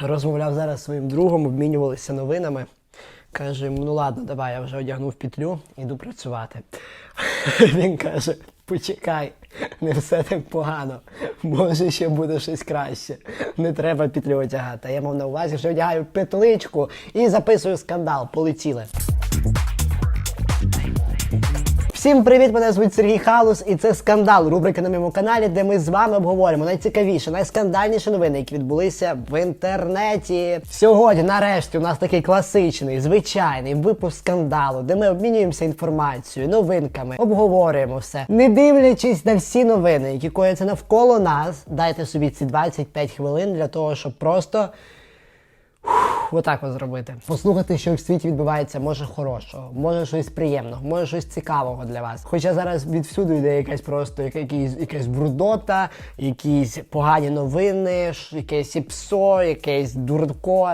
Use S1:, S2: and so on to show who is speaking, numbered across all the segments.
S1: розмовляв зараз зі своїм другом, обмінювалися новинами. Каже, йому, ну ладно, давай, я вже одягнув петлю, іду працювати. Він каже: почекай, не все так погано. Може, ще буде щось краще. Не треба петлю одягати. Я мав на увазі, що одягаю петличку і записую скандал. Полетіли. Всім привіт! Мене звуть Сергій Халус, і це скандал. Рубрика на моєму каналі, де ми з вами обговоримо найцікавіше, найскандальніші новини, які відбулися в інтернеті. Сьогодні, нарешті, у нас такий класичний, звичайний випуск скандалу, де ми обмінюємося інформацією, новинками, обговорюємо все. Не дивлячись на всі новини, які кояться навколо нас, дайте собі ці 25 хвилин для того, щоб просто. Отак от зробити. Послухати, що в світі відбувається, може хорошого, може щось приємного, може щось цікавого для вас. Хоча зараз відсюди йде якась просто яка- якийсь, якась брудота, якісь погані новини, якесь іпсо, якесь дурко.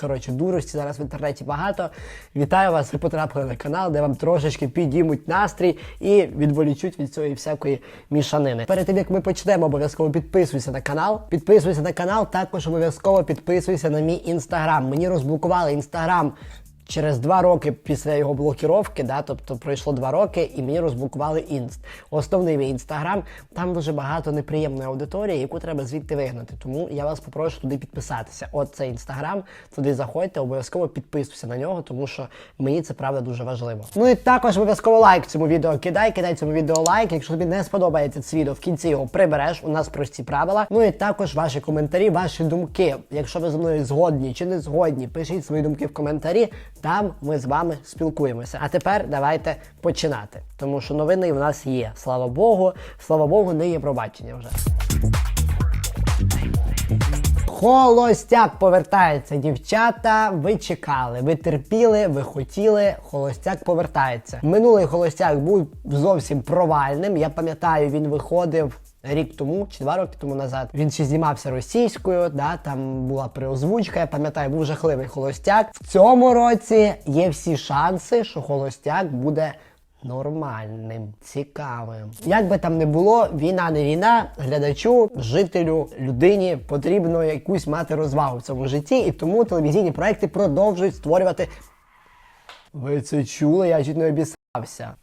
S1: Коротше, дурості зараз в інтернеті багато. Вітаю вас! Ви потрапили на канал, де вам трошечки підіймуть настрій і відволічуть від цієї всякої мішанини. Перед тим як ми почнемо, обов'язково підписуйся на канал. Підписуйся на канал, також обов'язково підписуйся на мій інстаграм. Мені розблокували інстаграм. Через два роки після його блокіровки, да, тобто пройшло два роки, і мені розблокували інст. Основний мій інстаграм. Там дуже багато неприємної аудиторії, яку треба звідти вигнати. Тому я вас попрошу туди підписатися. От це інстаграм. Туди заходьте, обов'язково підписуйся на нього, тому що мені це правда дуже важливо. Ну і також обов'язково лайк цьому відео кидай, кидай цьому відео лайк. Якщо тобі не сподобається це відео, в кінці його прибереш. У нас прості правила. Ну і також ваші коментарі, ваші думки. Якщо ви зі мною згодні чи не згодні, пишіть свої думки в коментарі. Там ми з вами спілкуємося. А тепер давайте починати. Тому що новини в нас є. Слава Богу, слава Богу, не є пробачення вже. Холостяк повертається, дівчата. Ви чекали, ви терпіли, ви хотіли. Холостяк повертається. Минулий холостяк був зовсім провальним. Я пам'ятаю, він виходив. Рік тому чи два роки тому назад він ще знімався російською, да, там була переозвучка, я пам'ятаю, був жахливий холостяк. В цьому році є всі шанси, що холостяк буде нормальним, цікавим. Як би там не було, війна не війна, глядачу, жителю, людині потрібно якусь мати розвагу в цьому житті, і тому телевізійні проекти продовжують створювати. Ви це чули? Я чуть не обісрався.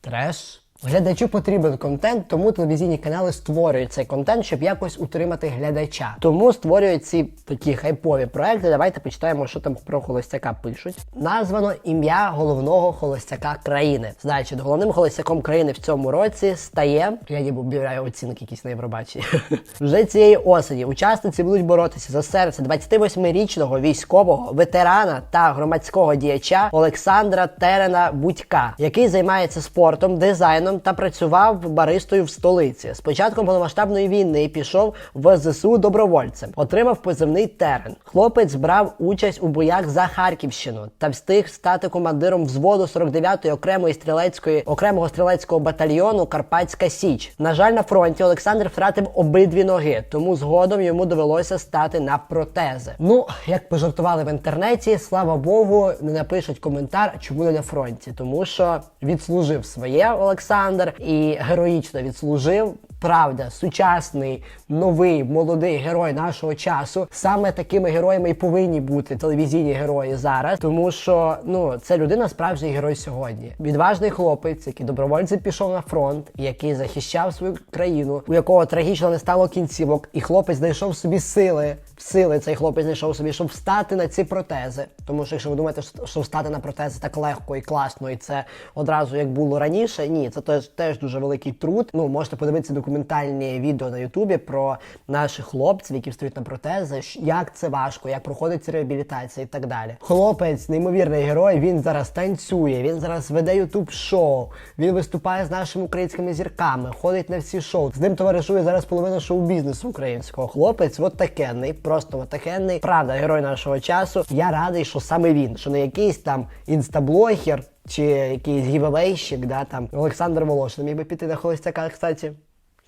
S1: Треш. Глядачу потрібен контент, тому телевізійні канали створюють цей контент, щоб якось утримати глядача. Тому створюють ці такі хайпові проекти. Давайте почитаємо, що там про холостяка пишуть. Названо ім'я головного холостяка країни. Значить, головним холостяком країни в цьому році стає. Я ніби об'являю оцінки якісь на Євробаченні. Вже цієї осені учасниці будуть боротися за серце 28-річного військового ветерана та громадського діяча Олександра Терена Будька, який займається спортом, дизайном та працював баристою в столиці. З початком повномасштабної війни пішов в ЗСУ добровольцем, отримав позивний терен. Хлопець брав участь у боях за Харківщину та встиг стати командиром взводу 49-ї окремої стрілецької окремого стрілецького батальйону Карпатська Січ. На жаль, на фронті Олександр втратив обидві ноги, тому згодом йому довелося стати на протези. Ну, як пожартували в інтернеті, слава Богу, не напишуть коментар, чому не на фронті, тому що відслужив своє Олександр і героїчно відслужив. Правда, сучасний, новий, молодий герой нашого часу. Саме такими героями і повинні бути телевізійні герої зараз, тому що ну це людина справжній герой сьогодні. Відважний хлопець, який добровольцем пішов на фронт, який захищав свою країну, у якого трагічно не стало кінцівок, і хлопець знайшов собі сили. Сили цей хлопець знайшов собі, щоб встати на ці протези. Тому що якщо ви думаєте, що- встати на протези так легко і класно, і це одразу як було раніше, ні, це теж, теж дуже великий труд. Ну можете подивитися документальні відео на Ютубі про наших хлопців, які встають на протези, як це важко, як проходить реабілітація і так далі. Хлопець, неймовірний герой. Він зараз танцює, він зараз веде ютуб шоу. Він виступає з нашими українськими зірками, ходить на всі шоу. З ним товаришує зараз половина шоу-бізнесу українського. Хлопець от такенний, просто от такенний. Правда, герой нашого часу. Я радий, що саме він, що не якийсь там інстаблогер чи якийсь гівевейщик, да там Олександр Волошин міг би піти на холостяка, кстати.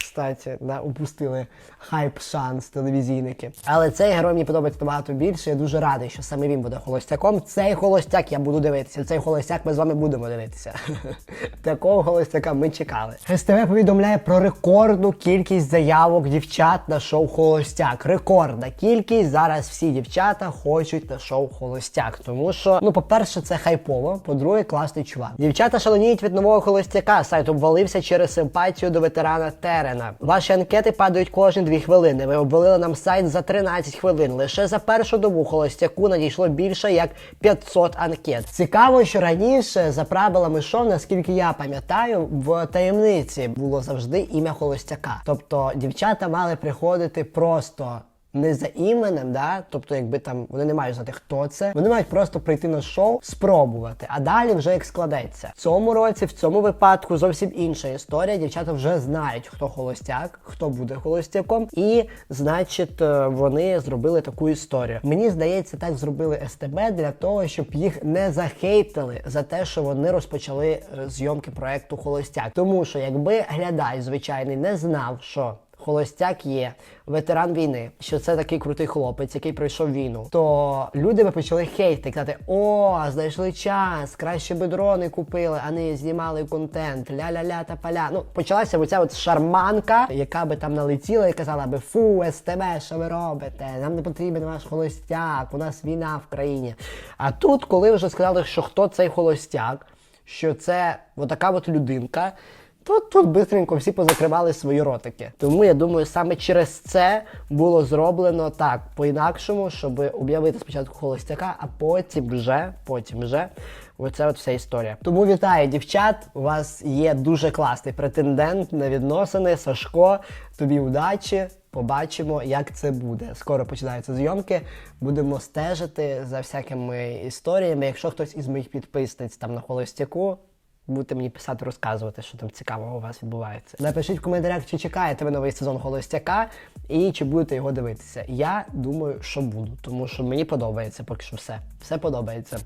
S1: Кстати, да, упустили хайп шанс телевізійники. Але цей герой мені подобається набагато більше. Я дуже радий, що саме він буде холостяком. Цей холостяк я буду дивитися. Цей холостяк ми з вами будемо дивитися. Такого холостяка ми чекали. СТВ повідомляє про рекордну кількість заявок дівчат на шоу Холостяк. Рекордна кількість. Зараз всі дівчата хочуть на шоу Холостяк. Тому що, ну, по-перше, це хайпово. По-друге, класний чувак. Дівчата шаленіють від нового холостяка. Сайт обвалився через симпатію до ветерана Терена. Ваші анкети падають кожні дві хвилини. Ви обвалили нам сайт за 13 хвилин. Лише за першу добу холостяку надійшло більше як 500 анкет. Цікаво, що раніше за правилами шоу, наскільки я пам'ятаю, в таємниці було завжди ім'я холостяка. Тобто дівчата мали приходити просто. Не за іменем, да, тобто, якби там вони не мають знати, хто це. Вони мають просто прийти на шоу, спробувати, а далі вже як складеться. В цьому році, в цьому випадку, зовсім інша історія. Дівчата вже знають, хто холостяк, хто буде холостяком, і значить, е, вони зробили таку історію. Мені здається, так зробили СТБ для того, щоб їх не захейтили за те, що вони розпочали е, зйомки проекту Холостяк. Тому що якби глядач звичайний не знав, що Холостяк є ветеран війни, що це такий крутий хлопець, який пройшов війну. То люди би почали хейти, казати: О, знайшли час, краще би дрони купили, а не знімали контент. Ля-ля-ля та паля. Ну почалася оця от шарманка, яка би там налетіла і казала би Фу, СТБ, що ви робите? Нам не потрібен ваш холостяк, у нас війна в країні. А тут, коли вже сказали, що хто цей холостяк, що це отака от людинка. Тут тут бистренько всі позакривали свої ротики. Тому я думаю, саме через це було зроблено так по-інакшому, щоб об'явити спочатку холостяка, а потім вже, потім вже. Оце от вся історія. Тому вітаю, дівчат! У вас є дуже класний претендент на відносини. Сашко, тобі удачі. Побачимо, як це буде. Скоро починаються зйомки. Будемо стежити за всякими історіями. Якщо хтось із моїх підписниць там на холостяку. Будете мені писати, розказувати, що там цікавого у вас відбувається. Напишіть в коментарях, чи чекаєте ви новий сезон Холостяка і чи будете його дивитися. Я думаю, що буду, тому що мені подобається поки що все. Все подобається.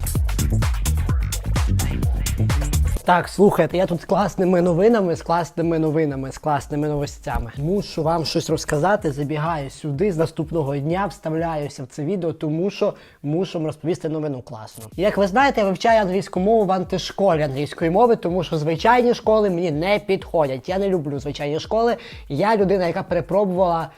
S1: Так, слухайте, я тут з класними новинами, з класними новинами, з класними новостями. Мушу вам щось розказати. Забігаю сюди з наступного дня, вставляюся в це відео, тому що мушу розповісти новину класну. Як ви знаєте, я вивчаю англійську мову в антишколі англійської мови, тому що звичайні школи мені не підходять. Я не люблю звичайні школи. Я людина, яка перепробувала.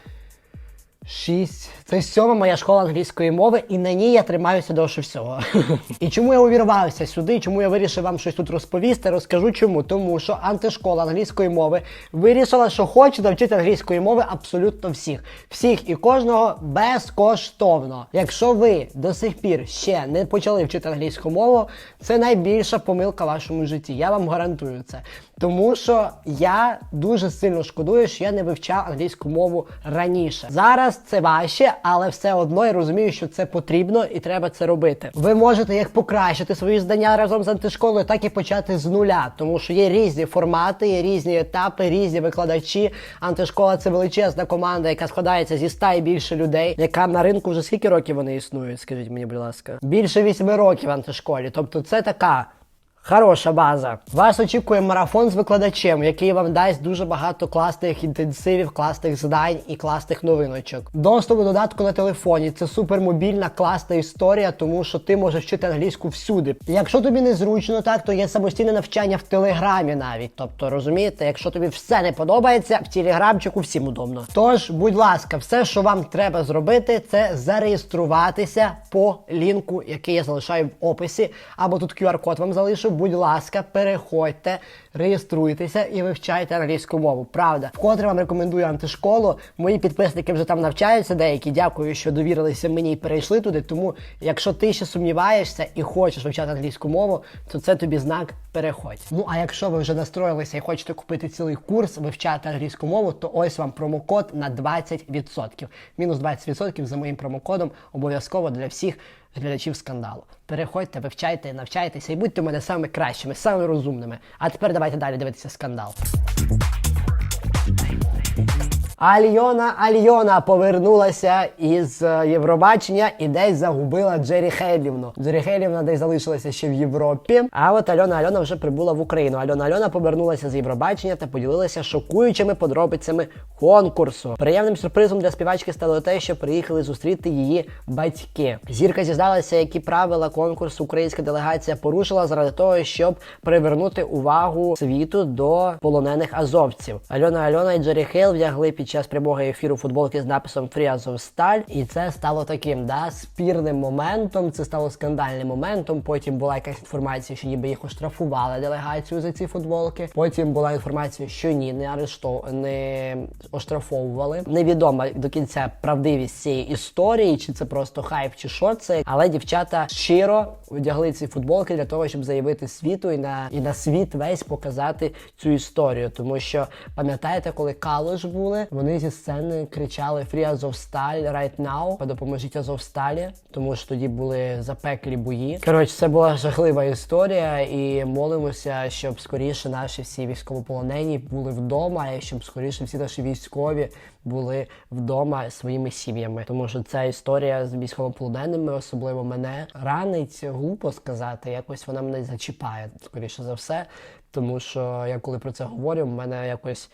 S1: Шість. Це сьома моя школа англійської мови, і на ній я тримаюся довше всього. і чому я увірвався сюди? Чому я вирішив вам щось тут розповісти? Розкажу чому. Тому що антишкола англійської мови вирішила, що хоче навчити англійської мови абсолютно всіх. Всіх і кожного безкоштовно. Якщо ви до сих пір ще не почали вчити англійську мову, це найбільша помилка в вашому житті. Я вам гарантую це. Тому що я дуже сильно шкодую, що я не вивчав англійську мову раніше. Зараз це важче, але все одно я розумію, що це потрібно і треба це робити. Ви можете як покращити свої знання разом з антишколою, так і почати з нуля, тому що є різні формати, є різні етапи, різні викладачі. Антишкола це величезна команда, яка складається зі 100 і більше людей, яка на ринку вже скільки років вони існують? Скажіть мені, будь ласка, більше 8 років антишколі. Тобто, це така. Хороша база. Вас очікує марафон з викладачем, який вам дасть дуже багато класних інтенсивів, класних здань і класних новиночок. Доступ до додатку на телефоні це супермобільна, класна історія, тому що ти можеш вчити англійську всюди. Якщо тобі не зручно, так то є самостійне навчання в телеграмі навіть. Тобто, розумієте, якщо тобі все не подобається, в телеграмчику всім удобно. Тож, будь ласка, все, що вам треба зробити, це зареєструватися по лінку, який я залишаю в описі, або тут QR-код вам залишу. Будь ласка, переходьте, реєструйтеся і вивчайте англійську мову. Правда, вкотре вам рекомендую антишколу. Мої підписники вже там навчаються. Деякі дякую, що довірилися мені і перейшли туди. Тому, якщо ти ще сумніваєшся і хочеш вивчати англійську мову, то це тобі знак переходь. Ну а якщо ви вже настроїлися і хочете купити цілий курс, вивчати англійську мову, то ось вам промокод на 20%. Мінус 20% за моїм промокодом обов'язково для всіх глядачів скандалу. Переходьте, вивчайте, навчайтеся і будьте у мене самими кращими, самими розумними. А тепер давайте далі дивитися скандал. Альйона Альйона повернулася із е, Євробачення і десь загубила Джері Хейлівну. Джері Хейлівна десь залишилася ще в Європі. А от Альона Альона вже прибула в Україну. Альона Альона повернулася з Євробачення та поділилася шокуючими подробицями конкурсу. Приємним сюрпризом для співачки стало те, що приїхали зустріти її батьки. Зірка зізналася, які правила конкурсу українська делегація порушила заради того, щоб привернути увагу світу до полонених азовців. Альона Альона і Джері Хейл вдягли під час прямого ефіру футболки з написом Free Azovstal, і це стало таким да спірним моментом. Це стало скандальним моментом. Потім була якась інформація, що ніби їх оштрафували делегацію за ці футболки. Потім була інформація, що ні, не арештов... не оштрафовували. Невідомо до кінця правдивість цієї історії, чи це просто хайп, чи що це. Але дівчата щиро одягли ці футболки для того, щоб заявити світу і на і на світ весь показати цю історію. Тому що пам'ятаєте, коли Калош були, вони зі сцени кричали Free Azovstal right now, допоможіть Азовсталі, тому що тоді були запеклі бої. Коротше, це була жахлива історія, і молимося, щоб скоріше наші всі військовополонені були вдома, і щоб скоріше всі наші військові були вдома своїми сім'ями. Тому що ця історія з військовополоненими, особливо мене ранить, глупо сказати. Якось вона мене зачіпає, скоріше за все. Тому що я коли про це говорю, в мене якось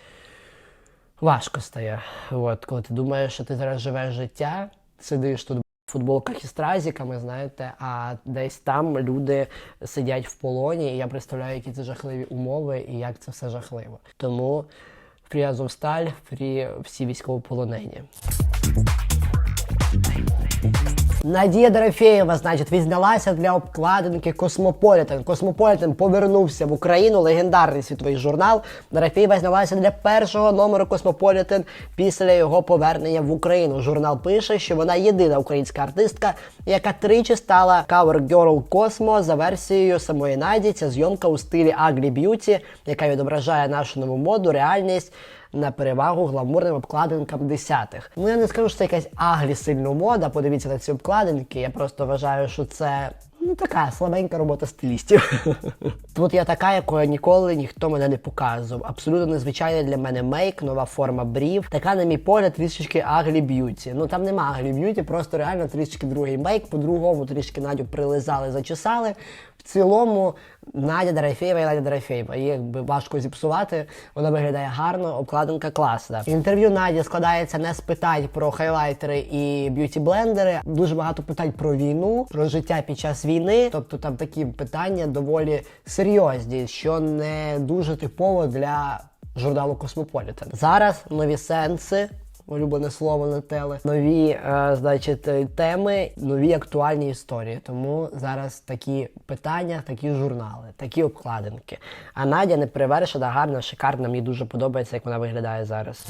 S1: важко стає. От коли ти думаєш, що ти зараз живеш життя, сидиш тут. В футболках із стразіками. знаєте, а десь там люди сидять в полоні, і я представляю, які це жахливі умови і як це все жахливо. Тому фрі Азовсталь, фрі всі військовополонені. Надія Дорофєєва, значить, відзнялася для обкладинки Космополітен. Космополітен повернувся в Україну, легендарний світовий журнал. Дорофєєва знялася для першого номеру Космополітен після його повернення в Україну. Журнал пише, що вона єдина українська артистка, яка тричі стала Cover Girl Cosmo за версією самої Наді. Ця зйомка у стилі Ugly Beauty, яка відображає нашу нову моду, реальність на перевагу гламурним обкладинкам десятих. Ну я не скажу, що це якась аглі сильна мода. Подивіться на ці обкладинки. Я просто вважаю, що це. Ну, така слабенька робота стилістів. Тут я така, якою ніколи ніхто мене не показував. Абсолютно незвичайний для мене мейк, нова форма брів. Така, на мій погляд, трішечки аглі б'юті. Ну там нема аглі б'юті, просто реально трішечки другий мейк. По-другому трішки Надю прилизали, зачесали. Цілому Надя Дорофєєва і Надя Дорофєєва. Її якби важко зіпсувати. Вона виглядає гарно, обкладинка класна. Інтерв'ю Наді складається не з питань про хайлайтери і б'юті-блендери. Дуже багато питань про війну, про життя під час війни. Тобто там такі питання доволі серйозні, що не дуже типово для журналу Космополітен. Зараз нові сенси. Улюблене слово на теле, нові, е, значить, е, теми, нові актуальні історії. Тому зараз такі питання, такі журнали, такі обкладинки. А Надя не перевершена, гарна, шикарна. Мені дуже подобається, як вона виглядає зараз.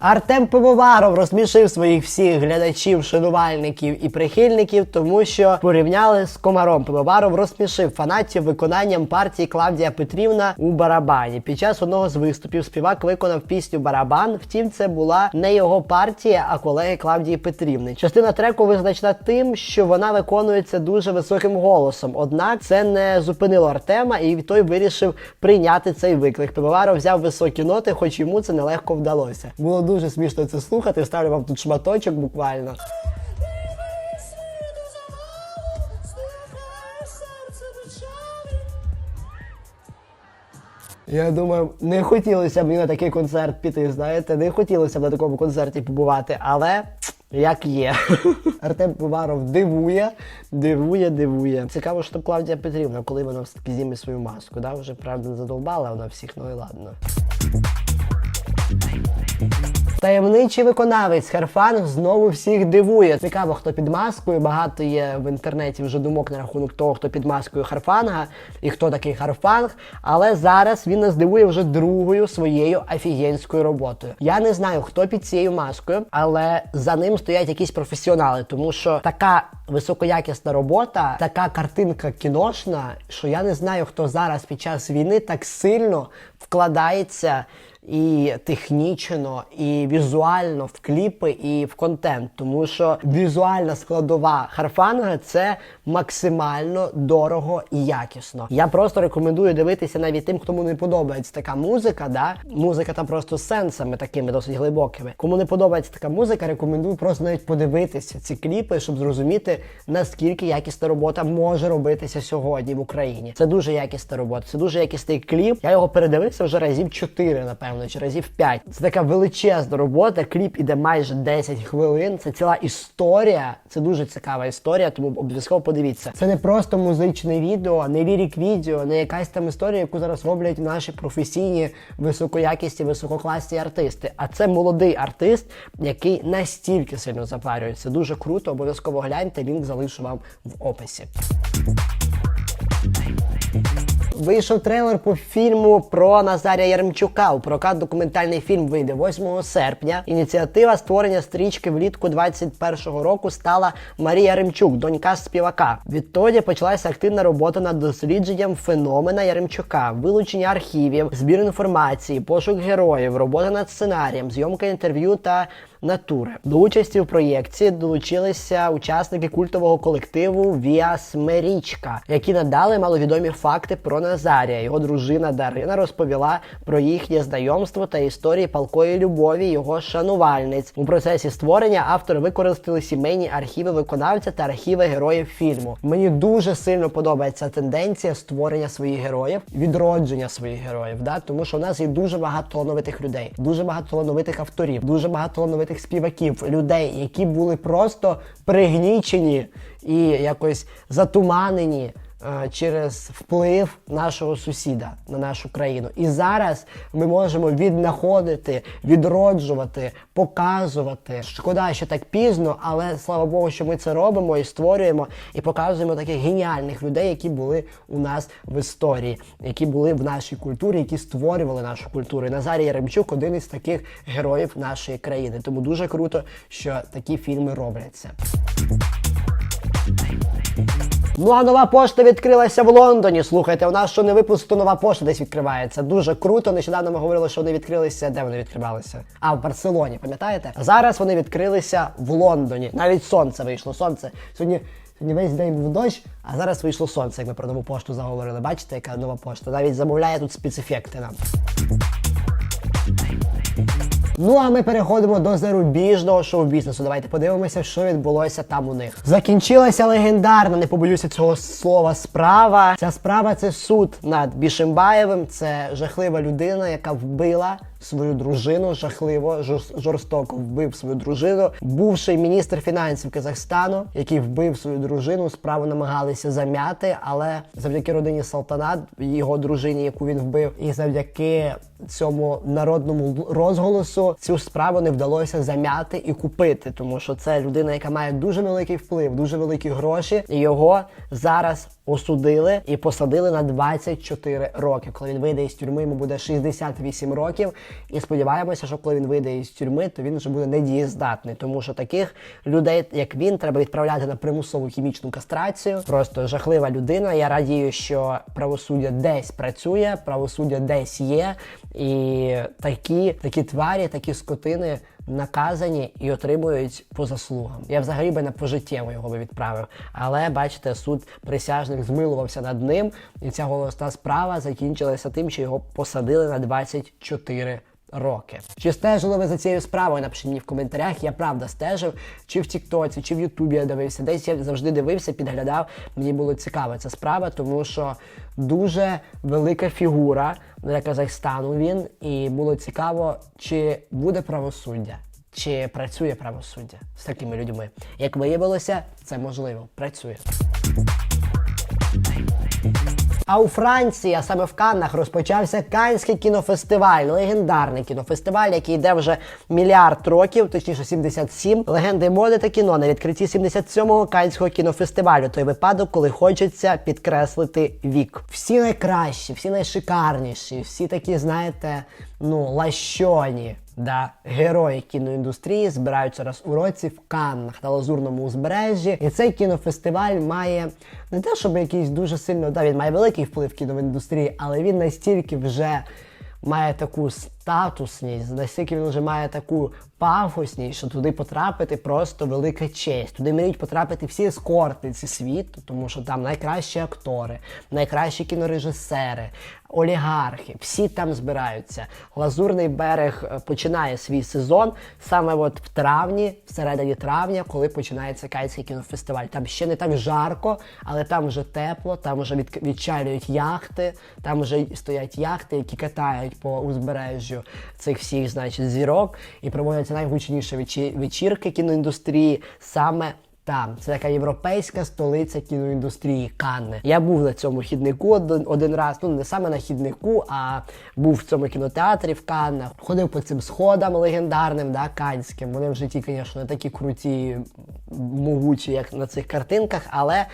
S1: Артем Пивоваров розсмішив своїх всіх глядачів, шанувальників і прихильників, тому що порівняли з комаром. Пивоваров розсмішив фанатів виконанням партії Клавдія Петрівна у барабані. Під час одного з виступів співак виконав пісню Барабан. Втім, це була не його партія, а колеги Клавдії Петрівни. Частина треку визначена тим, що вона виконується дуже високим голосом. Однак це не зупинило Артема, і той вирішив прийняти цей виклик. Пивоваров взяв високі ноти, хоч йому це нелегко вдалося. Було дуже смішно це слухати. Ставлю вам тут шматочок буквально. Я думаю, не хотілося б мені на такий концерт піти, знаєте, не хотілося б на такому концерті побувати, але як є. Артем Пиваров дивує, дивує, дивує. Цікаво, що Клавдія Петрівна, коли вона все-таки зніме свою маску. Да? Вже правда задовбала вона всіх, ну і ладно. Таємничий виконавець Харфанг знову всіх дивує. Цікаво, хто під маскою. Багато є в інтернеті вже думок на рахунок того, хто під маскою Харфанга і хто такий Харфанг. Але зараз він нас дивує вже другою своєю офігенською роботою. Я не знаю, хто під цією маскою, але за ним стоять якісь професіонали, тому що така високоякісна робота, така картинка кіношна, що я не знаю, хто зараз під час війни так сильно вкладається і технічно, і візуально в кліпи, і в контент. Тому що візуальна складова Харфанга це максимально дорого і якісно. Я просто рекомендую дивитися навіть тим, кому не подобається така музика. Да? Музика там просто з сенсами такими досить глибокими. Кому не подобається така музика, рекомендую просто навіть подивитися ці кліпи, щоб зрозуміти наскільки якісна робота може робитися сьогодні в Україні. Це дуже якісна робота, це дуже якісний кліп. Я його передивився вже разів 4, напевно, чи разів 5. Це така величезна робота. Кліп іде майже 10 хвилин. Це ціла історія. Це дуже цікава історія, тому обов'язково подивіться. Це не просто музичне відео, не лірік відео, не якась там історія, яку зараз роблять наші професійні високоякісні, висококласні артисти. А це молодий артист, який настільки сильно запарюється. Дуже круто. Обов'язково гляньте. Лінк залишу вам в описі. Вийшов трейлер по фільму про Назарія Яремчука. У прокат документальний фільм вийде 8 серпня. Ініціатива створення стрічки влітку 21-го року стала Марія Яремчук, донька співака. Відтоді почалася активна робота над дослідженням феномена Яремчука, вилучення архівів, збір інформації, пошук героїв, робота над сценарієм, зйомка інтерв'ю та натури. До участі в проєкті долучилися учасники культового колективу Віас Мерічка, які надали маловідомі факти про Назарія. Його дружина Дарина розповіла про їхнє знайомство та історії палкої любові його шанувальниць. У процесі створення автори використали сімейні архіви виконавця та архіви героїв фільму. Мені дуже сильно подобається тенденція створення своїх героїв, відродження своїх героїв. Да? Тому що у нас є дуже багато талановитих людей, дуже багато талановитих авторів, дуже багато талановитих співаків, людей, які були просто пригнічені і якось затуманені. Е, Через вплив нашого сусіда на нашу країну, і зараз ми можемо віднаходити, відроджувати, показувати. Шкода, що так пізно, але слава Богу, що ми це робимо і створюємо, і показуємо таких геніальних людей, які були у нас в історії, які були в нашій культурі, які створювали нашу культуру. І Назарій Яремчук один із таких героїв нашої країни. Тому дуже круто, що такі фільми робляться. Ну а нова пошта відкрилася в Лондоні. Слухайте, у нас що не випуск, то нова пошта десь відкривається. Дуже круто. Нещодавно ми говорили, що вони відкрилися. Де вони відкривалися? А в Барселоні, пам'ятаєте? Зараз вони відкрилися в Лондоні. Навіть сонце вийшло. Сонце сьогодні. Сьогодні весь день був дощ, а зараз вийшло сонце, як ми про нову пошту заговорили. Бачите, яка нова пошта? Навіть замовляє тут спецефекти нам. Ну а ми переходимо до зарубіжного шоу-бізнесу. Давайте подивимося, що відбулося там у них. Закінчилася легендарна, не побоюся цього слова, справа. Ця справа це суд над Бішимбаєвим. Це жахлива людина, яка вбила свою дружину, жахливо, жорстоко вбив свою дружину. Бувший міністр фінансів Казахстану, який вбив свою дружину, справу намагалися зам'яти, але завдяки родині Салтанат, його дружині, яку він вбив, і завдяки цьому народному розголосу цю справу не вдалося зам'яти і купити, тому що це людина, яка має дуже великий вплив, дуже великі гроші, і його зараз осудили і посадили на 24 роки. Коли він вийде із тюрми, йому буде 68 років. І сподіваємося, що коли він вийде із тюрми, то він вже буде недієздатний, тому що таких людей, як він, треба відправляти на примусову хімічну кастрацію. Просто жахлива людина. Я радію, що правосуддя десь працює, правосуддя десь є, і такі, такі тварі, такі скотини наказані і отримують по заслугам. Я взагалі би на пожиттєво його би відправив. Але бачите, суд присяжних змилувався над ним, і ця голосна справа закінчилася тим, що його посадили на 24 роки. Чи стежили ви за цією справою? Напишіть мені в коментарях. Я правда стежив, чи в Тіктоці, чи в Ютубі я дивився. Десь я завжди дивився, підглядав. Мені було цікаво ця справа, тому що дуже велика фігура для Казахстану він, і було цікаво, чи буде правосуддя. Чи працює правосуддя з такими людьми? Як виявилося, це можливо, працює. А у Франції, а саме в Каннах, розпочався Канський кінофестиваль, легендарний кінофестиваль, який йде вже мільярд років, точніше 77. Легенди моди та кіно на відкритті 77-го Канського кінофестивалю. Той випадок, коли хочеться підкреслити вік. Всі найкращі, всі найшикарніші, всі такі, знаєте, ну лащоні. Да, герої кіноіндустрії збираються раз у році в Каннах на Лазурному узбережжі. І цей кінофестиваль має не те, щоб якийсь дуже сильно, да, він має великий вплив кіноіндустрії, але він настільки вже має таку статусність, настільки він вже має таку пафосність, що туди потрапити просто велика честь. Туди мріють потрапити всі ескортниці світу, тому що там найкращі актори, найкращі кінорежисери, олігархи, всі там збираються. Лазурний берег е, починає свій сезон саме от в травні, всередині травня, коли починається Кайський кінофестиваль. Там ще не так жарко, але там вже тепло, там вже від, відчалюють яхти, там вже стоять яхти, які катають по узбережжю цих всіх, значить, зірок, і проводяться найгучніші вечі- вечірки кіноіндустрії саме. Там це така європейська столиця кіноіндустрії Канне. Я був на цьому хіднику один, один раз. Ну не саме на хіднику, а був в цьому кінотеатрі в Каннах. Ходив по цим сходам легендарним, да, канським. Вони в житті, звісно, не такі круті, могучі, як на цих картинках, але.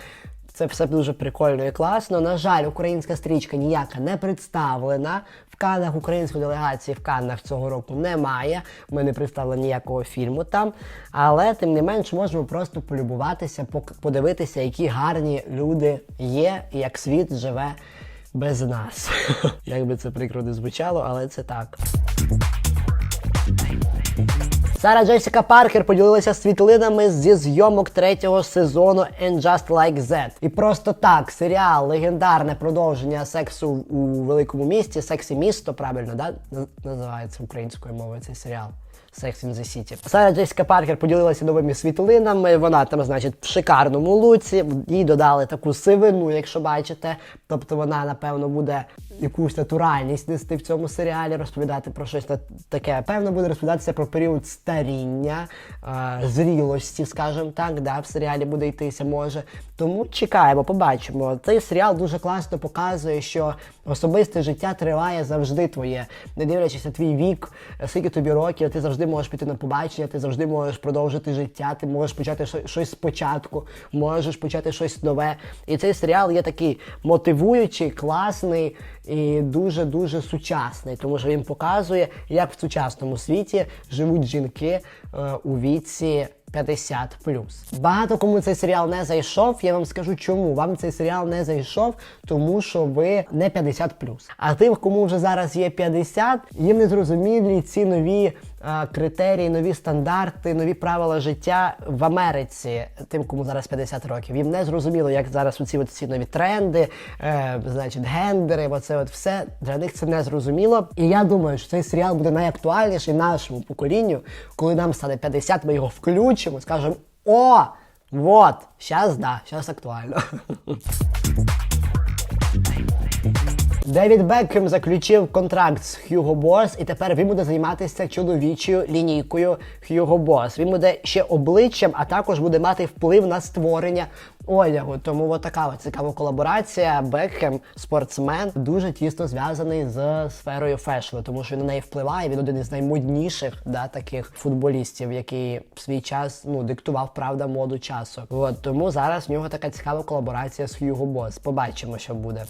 S1: Це все дуже прикольно і класно. На жаль, українська стрічка ніяка не представлена. В Каннах української делегації в Каннах цього року немає. Ми не представили ніякого фільму там. Але тим не менш можемо просто полюбуватися, подивитися, які гарні люди є, і як світ живе без нас. Як би це прикро не звучало, але це так. Сара Джесіка Паркер поділилася світлинами зі зйомок третього сезону And Just Like That. І просто так, серіал, легендарне продовження сексу у великому місті, сексі місто, правильно, да? Називається українською мовою цей серіал. Sex in the City. Сара Джесіка Паркер поділилася новими світлинами. Вона там, значить, в шикарному луці. Їй додали таку сивину, якщо бачите. Тобто вона, напевно, буде якусь натуральність нести в цьому серіалі, розповідати про щось та- таке. Певно, буде розповідатися про період старіння, е, зрілості, скажімо так, да, в серіалі буде йтися може. Тому чекаємо, побачимо. Цей серіал дуже класно показує, що особисте життя триває завжди твоє, не дивлячись на твій вік, скільки тобі років, ти завжди можеш піти на побачення, ти завжди можеш продовжити життя, ти можеш почати щось- спочатку, можеш почати щось нове. І цей серіал є такий мотивуючий, класний і дуже-дуже сучасний, тому що він показує, як в сучасному світі живуть жінки е, у віці 50 Багато кому цей серіал не зайшов. Я вам скажу, чому вам цей серіал не зайшов, тому що ви не 50 А тим, кому вже зараз є 50, їм не зрозумілі ці нові критерії, нові стандарти, нові правила життя в Америці. Тим, кому зараз 50 років. Їм не зрозуміло, як зараз оці ці нові тренди, е, значить, гендери, оце от все для них це не зрозуміло. І я думаю, що цей серіал буде найактуальніший нашому поколінню, коли нам стане 50, ми його включимо, скажемо: о! Вот, сейчас да, сейчас актуально. Девід Бекхем заключив контракт з Хьюго Бос, і тепер він буде займатися чоловічою лінійкою Хьюго Бос. Він буде ще обличчям, а також буде мати вплив на створення одягу. Тому от така цікава колаборація. Бекхем, спортсмен, дуже тісно зв'язаний з сферою фешну, тому що він на неї впливає. Він один із наймодніших да, таких футболістів, який в свій час ну диктував правда моду часу. От тому зараз в нього така цікава колаборація з Хьюго Бос. Побачимо, що буде.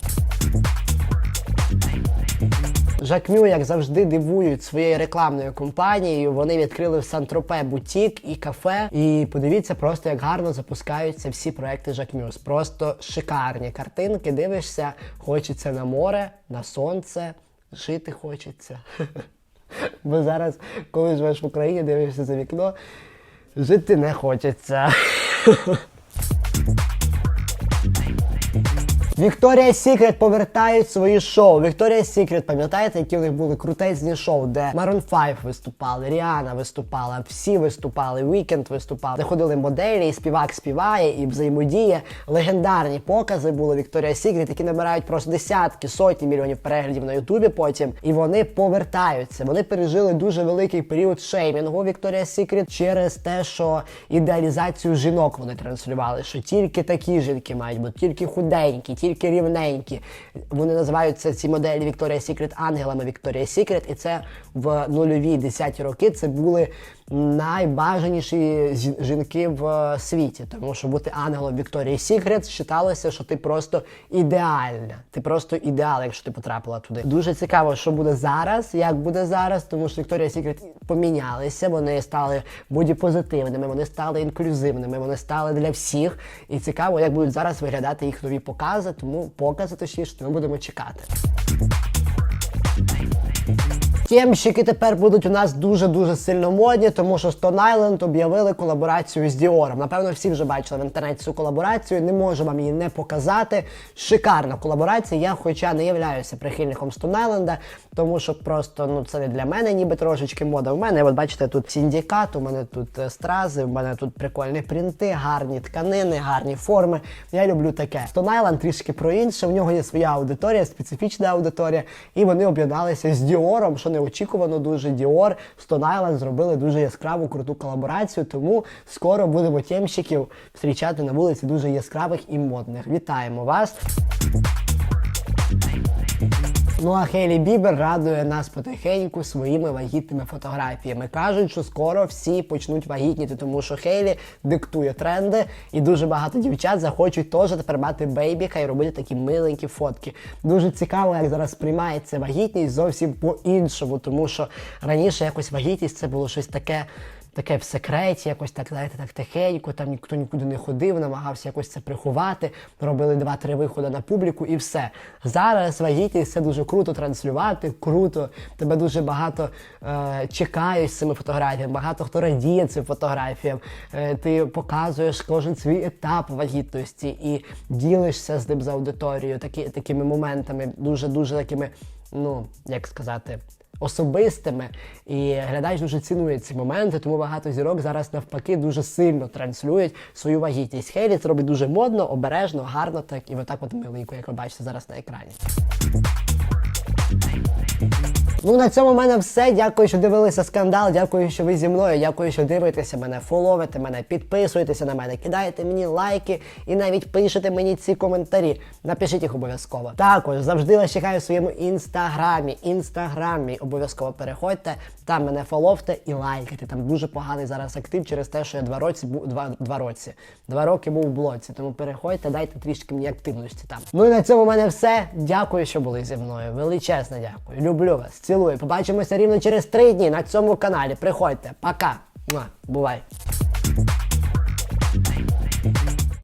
S1: Жакмю, як завжди, дивують своєю рекламною компанією. Вони відкрили в Сан-Тропе бутік і кафе. І подивіться просто, як гарно запускаються всі проекти Жакмюс. Просто шикарні картинки. Дивишся, хочеться на море, на сонце, жити хочеться. Бо зараз, коли живеш в Україні, дивишся за вікно, жити не хочеться. Вікторія Сікрет повертають свої шоу. Вікторія Сікрет, пам'ятаєте, які у них були крутезні шоу, де Maroon 5 виступали, Ріана виступала, всі виступали, Вікенд виступав. Де ходили моделі, і співак співає, і взаємодіє. Легендарні покази були Вікторія Сікрет, які набирають просто десятки, сотні мільйонів переглядів на Ютубі потім. І вони повертаються. Вони пережили дуже великий період шеймінгу Вікторія Сікрет через те, що ідеалізацію жінок вони транслювали, що тільки такі жінки мають бути, тільки худенькі, тільки рівненькі. Вони називаються ці моделі Вікторія Сікрет ангелами Вікторія Сікрет, і це в нульові десяті роки це були найбажаніші жінки в світі. Тому що бути ангелом Вікторії Сікрет вважалося, що ти просто ідеальна. Ти просто ідеал, якщо ти потрапила туди. Дуже цікаво, що буде зараз, як буде зараз, тому що Вікторія Сікрет помінялися, вони стали бодіпозитивними, вони стали інклюзивними, вони стали для всіх. І цікаво, як будуть зараз виглядати їх нові покази, тому покази точніше, ми будемо чекати. Тємщики тепер будуть у нас дуже-дуже сильно модні, тому що Stone Island об'явили колаборацію з Діором. Напевно, всі вже бачили в інтернеті цю колаборацію. Не можу вам її не показати. Шикарна колаборація. Я, хоча не являюся прихильником Stone Island, тому що просто ну це не для мене, ніби трошечки мода. У мене, от бачите, тут синдикат, у мене тут е, стрази, у мене тут прикольні принти, гарні тканини, гарні форми. Я люблю таке. Stone Island трішки про інше. В нього є своя аудиторія, специфічна аудиторія, і вони об'єдналися з Діором, що неочікувано дуже. Діор Stone Island зробили дуже яскраву круту колаборацію. Тому скоро будемо тємщиків зустрічати на вулиці дуже яскравих і модних. Вітаємо вас! Ну а Хейлі Бібер радує нас потихеньку своїми вагітними фотографіями. Кажуть, що скоро всі почнуть вагітніти, тому що Хейлі диктує тренди, і дуже багато дівчат захочуть теж тепер мати бейбіка і робити такі миленькі фотки. Дуже цікаво, як зараз сприймається вагітність зовсім по-іншому, тому що раніше якось вагітність це було щось таке. Таке в секреті, якось так, знаєте, так тихенько, там ніхто нікуди не ходив, намагався якось це приховати, робили два-три виходи на публіку і все. Зараз вагітність це дуже круто транслювати, круто. Тебе дуже багато е, чекають з цими фотографіями, багато хто радіє цим фотографіям. Е, ти показуєш кожен свій етап вагітності і ділишся з ним з аудиторією такі, такими моментами, дуже-дуже такими, ну, як сказати особистими, і глядач дуже цінує ці моменти, тому багато зірок зараз навпаки дуже сильно транслюють свою вагітність. Хейлі це робить дуже модно, обережно, гарно, так і отак от миленько, як ви бачите зараз на екрані. Ну на цьому в мене все. Дякую, що дивилися скандал. Дякую, що ви зі мною. Дякую, що дивитеся мене, фоловите мене, підписуєтеся на мене, кидаєте мені лайки і навіть пишете мені ці коментарі. Напишіть їх обов'язково. Також завжди вас чекаю в своєму інстаграмі. Інстаграмі обов'язково переходьте, там мене фоловте і лайкайте. Там дуже поганий зараз актив через те, що я два році був два, два році. Два роки був в блоці. Тому переходьте, дайте трішки мені активності там. Ну і на цьому в мене все. Дякую, що були зі мною. Величезне дякую. Люблю вас. Цілую. Побачимося рівно через три дні на цьому каналі. Приходьте. Пока. Бувай.